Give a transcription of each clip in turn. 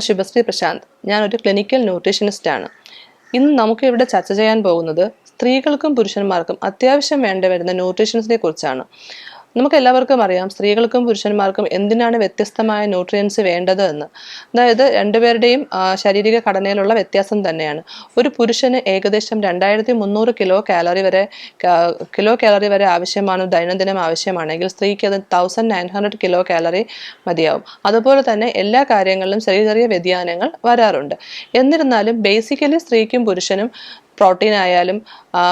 ശുഭശ്രീ പ്രശാന്ത്. ഞാൻ ഒരു clinical nutritionist ആണ്. ഇന്ന് നമുക്ക് ഇവിടെ ചർച്ച ചെയ്യാൻ പോകുന്നത് സ്ത്രീകൾക്കും പുരുഷന്മാർക്കും അത്യാവശ്യം വേണ്ടി വരുന്ന ന്യൂട്രീഷൻസിനെ കുറിച്ചാണ്. നമുക്ക് എല്ലാവർക്കും അറിയാം സ്ത്രീകൾക്കും പുരുഷന്മാർക്കും എന്തിനാണ് വ്യത്യസ്തമായ ന്യൂട്രിയൻസ് വേണ്ടത് എന്ന്. അതായത് രണ്ടുപേരുടെയും ശാരീരിക ഘടനയിലുള്ള വ്യത്യാസം തന്നെയാണ്. ഒരു പുരുഷന് ഏകദേശം രണ്ടായിരത്തി മുന്നൂറ് കിലോ കാലറി വരെ കിലോ കാലറി വരെ ആവശ്യമാണ് ദൈനംദിനം ആവശ്യമാണെങ്കിൽ സ്ത്രീക്ക് അത് thousand nine hundred kilo calorie മതിയാവും. അതുപോലെ തന്നെ എല്ലാ കാര്യങ്ങളിലും ചെറിയ ചെറിയ വ്യതിയാനങ്ങൾ വരാറുണ്ട്. എന്നിരുന്നാലും ബേസിക്കലി സ്ത്രീക്കും പുരുഷനും പ്രോട്ടീൻ ആയാലും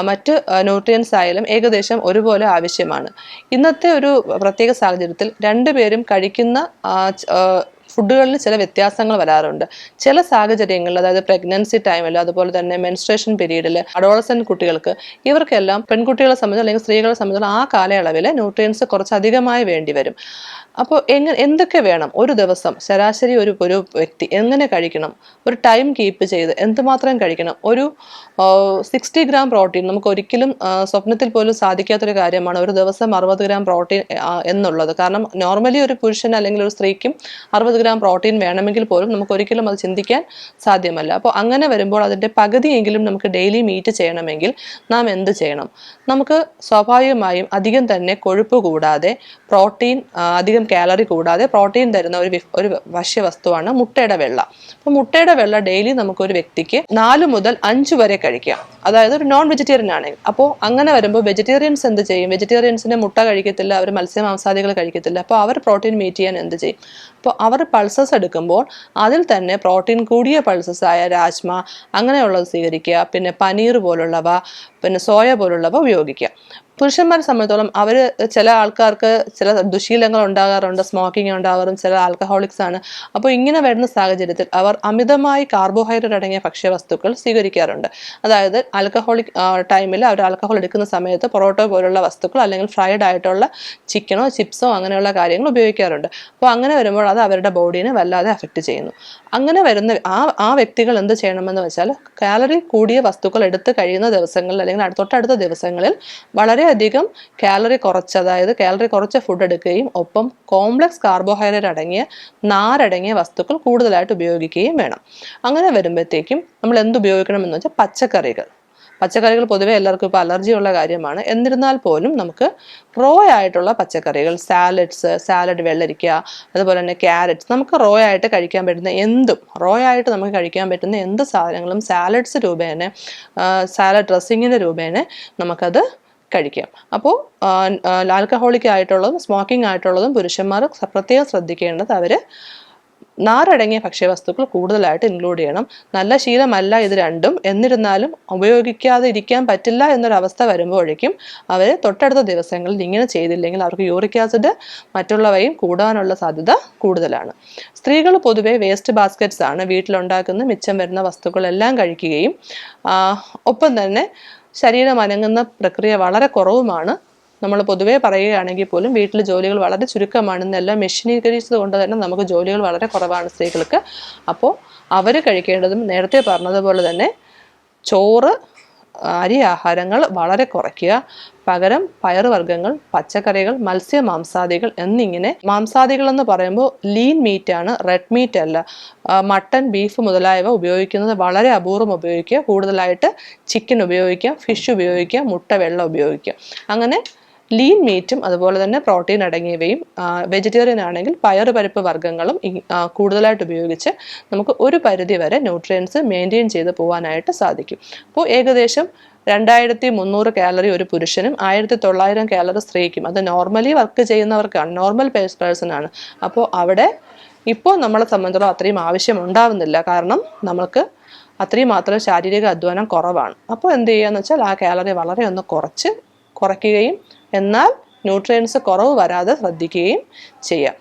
മറ്റ് ന്യൂട്രിയൻസ് ആയാലും ഏകദേശം ഒരുപോലെ ആവശ്യമാണ്. ഇന്നത്തെ ഒരു പ്രത്യേക സാഹചര്യത്തിൽ രണ്ടുപേരും കഴിക്കുന്ന ഫുഡുകളിൽ ചില വ്യത്യാസങ്ങൾ വരാറുണ്ട്. ചില സാഹചര്യങ്ങളിൽ അതായത് പ്രഗ്നൻസി ടൈമിൽ അതുപോലെ തന്നെ മെൻസ്ട്രേഷൻ പീരീഡിൽ അഡോളസെന്റ് കുട്ടികൾക്ക് ഇവർക്കെല്ലാം പെൺകുട്ടികളെ സംബന്ധിച്ച് അല്ലെങ്കിൽ സ്ത്രീകളെ സംബന്ധിച്ച് ആ കാലയളവിൽ ന്യൂട്രിയൻസ് കുറച്ചധികമായി വേണ്ടി വരും. അപ്പോൾ എങ്ങനെ എന്തൊക്കെ വേണം? ഒരു ദിവസം ശരാശരി ഒരു ഒരു വ്യക്തി എങ്ങനെ കഴിക്കണം? ഒരു ടൈം കീപ്പ് ചെയ്ത് എന്തുമാത്രം കഴിക്കണം? ഒരു സിക്സ്റ്റി ഗ്രാം പ്രോട്ടീൻ നമുക്ക് ഒരിക്കലും സ്വപ്നത്തിൽ പോലും സാധിക്കാത്തൊരു കാര്യമാണ് ഒരു ദിവസം അറുപത് ഗ്രാം പ്രോട്ടീൻ എന്നുള്ളത്. കാരണം നോർമലി ഒരു പുരുഷൻ അല്ലെങ്കിൽ ഒരു സ്ത്രീക്കും അറുപത് ഗ്രാം പ്രോട്ടീൻ വേണമെങ്കിൽ പോലും നമുക്ക് ഒരിക്കലും അത് ചിന്തിക്കാൻ സാധ്യമല്ല. അപ്പോൾ അങ്ങനെ വരുമ്പോൾ അതിന്റെ പകുതിയെങ്കിലും നമുക്ക് ഡെയിലി മീറ്റ് ചെയ്യണമെങ്കിൽ നാം എന്ത് ചെയ്യണം? നമുക്ക് സ്വാഭാവികമായും അധികം തന്നെ കൊഴുപ്പ് കൂടാതെ പ്രോട്ടീൻ അധികം കാലറി കൂടാതെ പ്രോട്ടീൻ തരുന്ന ഒരു ഒരു ഭക്ഷ്യവസ്തുവാണ് മുട്ടയുടെ വെള്ള. അപ്പോൾ മുട്ടയുടെ വെള്ള ഡെയിലി നമുക്കൊരു വ്യക്തിക്ക് നാല് മുതൽ അഞ്ച് വരെ കഴിക്കാം. അതായത് ഒരു നോൺ വെജിറ്റേറിയൻ ആണെങ്കിൽ. അപ്പോൾ അങ്ങനെ വരുമ്പോൾ വെജിറ്റേറിയൻസ് എന്ത് ചെയ്യും? വെജിറ്റേറിയൻസിന് മുട്ട കഴിക്കത്തില്ല അവർ മത്സ്യമാംസാദികൾ കഴിക്കത്തില്ല. അപ്പോൾ അവർ പ്രോട്ടീൻ മീറ്റ് ചെയ്യാൻ എന്ത് ചെയ്യും? അപ്പോൾ അവർ പൾസസ് എടുക്കുമ്പോൾ അതിൽ തന്നെ പ്രോട്ടീൻ കൂടിയ പൾസസ് ആയ രാജ്മ അങ്ങനെയുള്ളത് സ്വീകരിക്കുക. പിന്നെ പനീർ പോലുള്ളവ പിന്നെ സോയ പോലുള്ളവ ഉപയോഗിക്കുക. പുരുഷന്മാരെ സംബന്ധിച്ചോളം അവർ ചില ആൾക്കാർക്ക് ചില ദുശീലങ്ങൾ ഉണ്ടാകാറുണ്ട് സ്മോക്കിംഗ് ഉണ്ടാകാറും ചില ആൽക്കഹോളിക്സ് ആണ്. അപ്പോൾ ഇങ്ങനെ വരുന്ന സാഹചര്യത്തിൽ അവർ അമിതമായി കാർബോഹൈഡ്രേറ്റ് അടങ്ങിയ ഭക്ഷ്യവസ്തുക്കൾ സ്വീകരിക്കാറുണ്ട്. അതായത് ആൽക്കഹോളിക് ടൈമിൽ അവർ ആൽക്കഹോൾ എടുക്കുന്ന സമയത്ത് പൊറോട്ട പോലുള്ള വസ്തുക്കൾ അല്ലെങ്കിൽ ഫ്രൈഡ് ആയിട്ടുള്ള ചിക്കനോ ചിപ്സോ അങ്ങനെയുള്ള കാര്യങ്ങൾ ഉപയോഗിക്കാറുണ്ട്. അപ്പോൾ അങ്ങനെ വരുമ്പോൾ അത് അവരുടെ ബോഡീനെ വല്ലാതെ അഫക്റ്റ് ചെയ്യുന്നു. അങ്ങനെ വരുന്ന ആ ആ വ്യക്തികൾ എന്ത് ചെയ്യണമെന്ന് വെച്ചാൽ കാലറി കൂടിയ വസ്തുക്കൾ എടുത്ത് കഴിയുന്ന ദിവസങ്ങളിൽ അല്ലെങ്കിൽ തൊട്ടടുത്ത ദിവസങ്ങളിൽ വളരെയധികം കാലറി കുറച്ച് അതായത് കാലറി കുറച്ച ഫുഡ് എടുക്കുകയും ഒപ്പം കോംപ്ലക്സ് കാർബോഹൈഡ്രേറ്റ് അടങ്ങിയ നാരടങ്ങിയ വസ്തുക്കൾ കൂടുതലായിട്ട് ഉപയോഗിക്കുകയും വേണം. അങ്ങനെ വരുമ്പോഴത്തേക്കും നമ്മൾ എന്ത് ഉപയോഗിക്കണം എന്ന് വെച്ചാൽ പച്ചക്കറികൾ. പച്ചക്കറികൾ പൊതുവേ എല്ലാവർക്കും ഇപ്പോൾ അലർജി ഉള്ള കാര്യമാണ്. എന്നിരുന്നാൽ പോലും നമുക്ക് റോ ആയിട്ടുള്ള പച്ചക്കറികൾ സാലഡ്സ് സാലഡ് വെള്ളരിക്ക അതുപോലെ തന്നെ ക്യാരറ്റ്സ് നമുക്ക് റോ ആയിട്ട് കഴിക്കാൻ പറ്റുന്ന എന്തും റോ ആയിട്ട് നമുക്ക് കഴിക്കാൻ പറ്റുന്ന എന്ത് സാധനങ്ങളും സാലഡ്സ് രൂപേണ സാലഡ് ഡ്രസ്സിങ്ങിന്റെ രൂപേണ നമുക്കത് കഴിക്കാം. അപ്പോൾ ആൽക്കഹോളിക് ആയിട്ടുള്ളതും സ്മോക്കിംഗ് ആയിട്ടുള്ളതും പുരുഷന്മാർ പ്രത്യേകം ശ്രദ്ധിക്കേണ്ടത് അവർ നാരടങ്ങിയ ഭക്ഷ്യവസ്തുക്കൾ കൂടുതലായിട്ട് ഇൻക്ലൂഡ് ചെയ്യണം. നല്ല ശീലമല്ല ഇത് രണ്ടും. എന്നിരുന്നാലും ഉപയോഗിക്കാതെ ഇരിക്കാൻ പറ്റില്ല എന്നൊരവസ്ഥ വരുമ്പോഴേക്കും അവർ തൊട്ടടുത്ത ദിവസങ്ങളിൽ ഇങ്ങനെ ചെയ്തില്ലെങ്കിൽ അവർക്ക് യൂറിക് ആസിഡ് മറ്റുള്ളവയും കൂടാനുള്ള സാധ്യത കൂടുതലാണ്. സ്ത്രീകൾ പൊതുവേ വേസ്റ്റ് ബാസ്ക്കറ്റ്സ് ആണ് വീട്ടിലുണ്ടാക്കുന്ന മിച്ചം വരുന്ന വസ്തുക്കളെല്ലാം കഴിക്കുകയും ഒപ്പം തന്നെ ശരീരം അനങ്ങുന്ന പ്രക്രിയ വളരെ കുറവുമാണ്. നമ്മൾ പൊതുവേ പറയുകയാണെങ്കിൽ പോലും വീട്ടിൽ ജോലികൾ വളരെ ചുരുക്കമാണ് ഇന്നെല്ലാം മെഷീനീകരിച്ചത് കൊണ്ട് തന്നെ നമുക്ക് ജോലികൾ വളരെ കുറവാണ് സ്ത്രീകൾക്ക്. അപ്പോൾ അവർ കഴിക്കേണ്ടതും നേരത്തെ പറഞ്ഞതുപോലെ തന്നെ ചോറ് അരി ആഹാരങ്ങൾ വളരെ കുറയ്ക്കുക. പകരം പയറുവർഗങ്ങൾ പച്ചക്കറികൾ മത്സ്യ മാംസാദികൾ എന്നിങ്ങനെ മാംസാദികൾ എന്ന് പറയുമ്പോൾ ലീൻ മീറ്റ് ആണ് റെഡ് മീറ്റ് അല്ല. മട്ടൻ ബീഫ് മുതലായവ ഉപയോഗിക്കുന്നത് വളരെ അപൂർവം ഉപയോഗിക്കുക. കൂടുതലായിട്ട് ചിക്കൻ ഉപയോഗിക്കുക ഫിഷ് ഉപയോഗിക്കുക മുട്ട വെള്ളം ഉപയോഗിക്കുക. അങ്ങനെ ലീൻ മീറ്റും അതുപോലെ തന്നെ പ്രോട്ടീൻ അടങ്ങിയവയും വെജിറ്റേറിയൻ ആണെങ്കിൽ പയർ പരിപ്പ് വർഗങ്ങളും കൂടുതലായിട്ട് ഉപയോഗിച്ച് നമുക്ക് ഒരു പരിധി വരെ ന്യൂട്രിയൻസ് മെയിന്റെയിൻ ചെയ്ത് പോകാനായിട്ട് സാധിക്കും. അപ്പോൾ ഏകദേശം രണ്ടായിരത്തി മുന്നൂറ് കാലറി ഒരു പുരുഷനും ആയിരത്തി തൊള്ളായിരം കാലറി സ്ത്രീക്കും അത് നോർമലി വർക്ക് ചെയ്യുന്നവർക്കാണ് നോർമൽ പേഴ്സൺ ആണ്. അപ്പോൾ അവിടെ ഇപ്പോൾ നമ്മളെ സംബന്ധിച്ചിടത്തോളം അത്രയും ആവശ്യം ഉണ്ടാവുന്നില്ല കാരണം നമുക്ക് അത്രയും മാത്രം ശാരീരിക അധ്വാനം കുറവാണ്. അപ്പോൾ എന്ത് ചെയ്യുക എന്ന് വെച്ചാൽ ആ കാലറി വളരെ ഒന്ന് കുറച്ച് കുറയ്ക്കുകയും എന്നാൽ ന്യൂട്രിയൻസ് കുറവ് വരാതെ ശ്രദ്ധിക്കുകയും ചെയ്യാം.